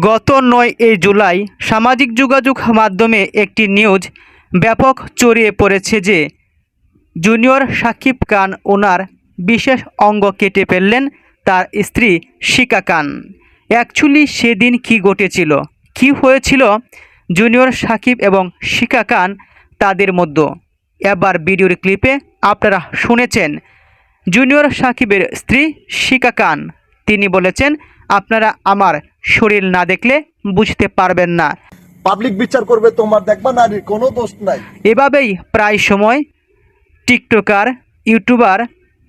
গত নয় এই জুলাই সামাজিক যোগাযোগ মাধ্যমে একটি নিউজ ব্যাপক চড়িয়ে পড়েছে যে জুনিয়র সাকিব খান ওনার বিশেষ অঙ্গ কেটে ফেললেন তার স্ত্রী শিকা খান। অ্যাকচুয়ালি সেদিন কি ঘটেছিল? কি হয়েছিল? জুনিয়র সাকিব এবং শিকা খান তাদের মধ্যে। এবার ভিডিওর ক্লিপে আপনারা শুনেছেন জুনিয়র সাকিবের স্ত্রী শিকা খান। তিনি বলেছেন আপনারা আমার শরীর না দেখলে বুঝতে পারবেন না। পাবলিক বিচার করবে তোমার দেখবা নারীর কোনো দোষ নাই। এভাবেই প্রায় সময় TikToker YouTuber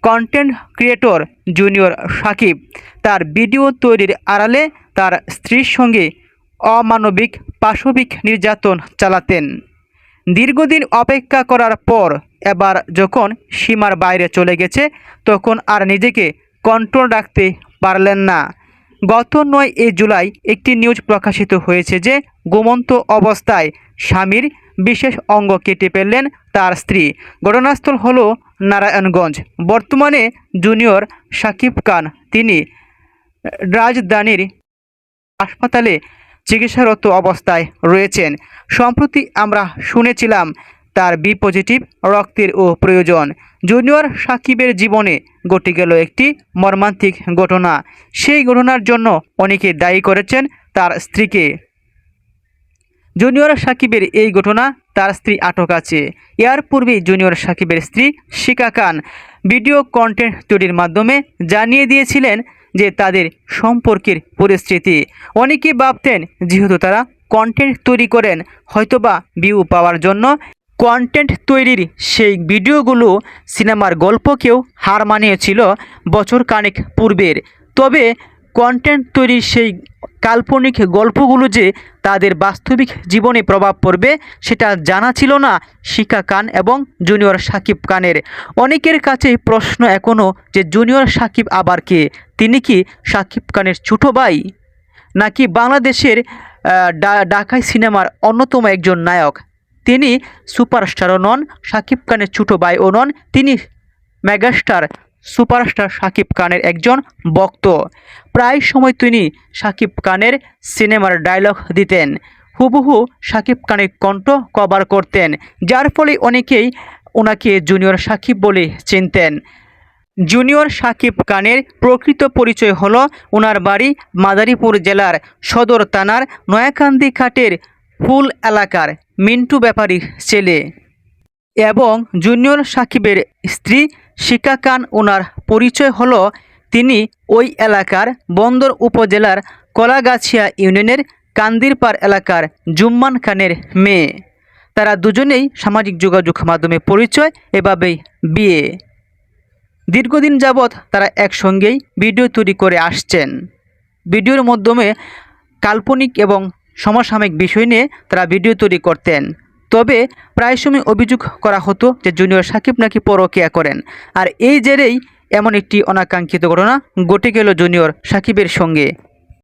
content creator junior Sakib তার ভিডিও তৈরির আড়ালে তার স্ত্রীর সঙ্গে অমানবিক পাশবিক নির্যাতন চালাতেন। দীর্ঘদিন অপেক্ষা করার পর এবার যখন সীমার বাইরে চলে গেছে, তখন আর নিজেকে কন্ট্রোল রাখতে পারলেন না। গত নয় এই জুলাই একটি নিউজ প্রকাশিত হয়েছে যে, ঘুমন্ত অবস্থায় স্বামীর বিশেষ অঙ্গ কেটে ফেললেন তার স্ত্রী। ঘটনাস্থল হল নারায়ণগঞ্জ। বর্তমানে জুনিয়র সাকিব খান, তিনি রাজধানীর হাসপাতালে চিকিৎসারত অবস্থায় রয়েছেন। সম্প্রতি আমরা শুনেছিলাম তার বি পজিটিভ রক্তের ও প্রয়োজন। জুনিয়র সাকিবের জীবনে ঘটে গেল একটি মর্মান্তিক ঘটনা। সেই ঘটনার জন্য অনেকে দায়ী করেছেন তার স্ত্রীকে। জুনিয়র সাকিবের এই ঘটনা তার স্ত্রী আটক আছে। এর পূর্বেই জুনিয়র সাকিবের স্ত্রী শিকা খান ভিডিও কন্টেন্ট তৈরির মাধ্যমে জানিয়ে দিয়েছিলেন যে তাদের সম্পর্কের পরিস্থিতি। অনেকে ভাবতেন যেহেতু তারা কন্টেন্ট তৈরি করেন, হয়তোবা ভিউ পাওয়ার জন্য কন্টেন্ট তৈরির সেই ভিডিওগুলো সিনেমার গল্পকেও হার মানিয়েছিল বছর কানেক পূর্বের। তবে কন্টেন্ট তৈরির সেই কাল্পনিক গল্পগুলো যে তাদের বাস্তবিক জীবনে প্রভাব পড়বে সেটা জানা ছিল না শিকা খান এবং জুনিয়র সাকিব খানের। অনেকের কাছে প্রশ্ন এখনও যে জুনিয়র সাকিব আবার কে? তিনি কি সাকিব খানের ছোটো ভাই? নাকি বাংলাদেশের আহ, ডা- ঢাকাই সিনেমার অন্যতম একজন নায়ক? তিনি সুপারস্টারও নন, সাকিব খানের ছোটো ভাইও নন, তিনি মেগাস্টার সুপারস্টার সাকিব খানের একজন ভক্ত। প্রায় সময় তিনি সাকিব খানের সিনেমার ডায়লগ দিতেন, হুবহু সাকিব খানের কণ্ঠ কভার করতেন, যার ফলে অনেকেই ওনাকে জুনিয়র সাকিব বলে চিনতেন। জুনিয়র সাকিব খানের প্রকৃত পরিচয় হলো ওনার বাড়ি মাদারীপুর জেলার সদর থানার নয়াকান্দি ঘাটের ফুল এলাকার মিন্টু ব্যাপারীর ছেলে এবং জুনিয়র সাকিবের স্ত্রী শিকা খান ওনার পরিচয় হলো তিনি ওই এলাকার বন্দর উপজেলার কলাগাছিয়া ইউনিয়নের কান্দিরপাড় এলাকার জুম্মান খানের মেয়ে। তারা দুজনেই সামাজিক যোগাযোগ মাধ্যমে পরিচয়, এভাবেই বিয়ে। দীর্ঘদিন যাবৎ তারা একসঙ্গেই ভিডিও তৈরি করে আসছেন। ভিডিওর মাধ্যমে কাল্পনিক এবং সমসাময়িক বিষয় নিয়ে তারা ভিডিও তৈরি করতেন। তবে প্রায় সময় অভিযোগ করা হতো যে জুনিয়র সাকিব নাকি পরকিয়া করেন। আর এই জেরেই এমন একটি অনাকাঙ্ক্ষিত ঘটনা ঘটে গেল জুনিয়র সাকিবের সঙ্গে।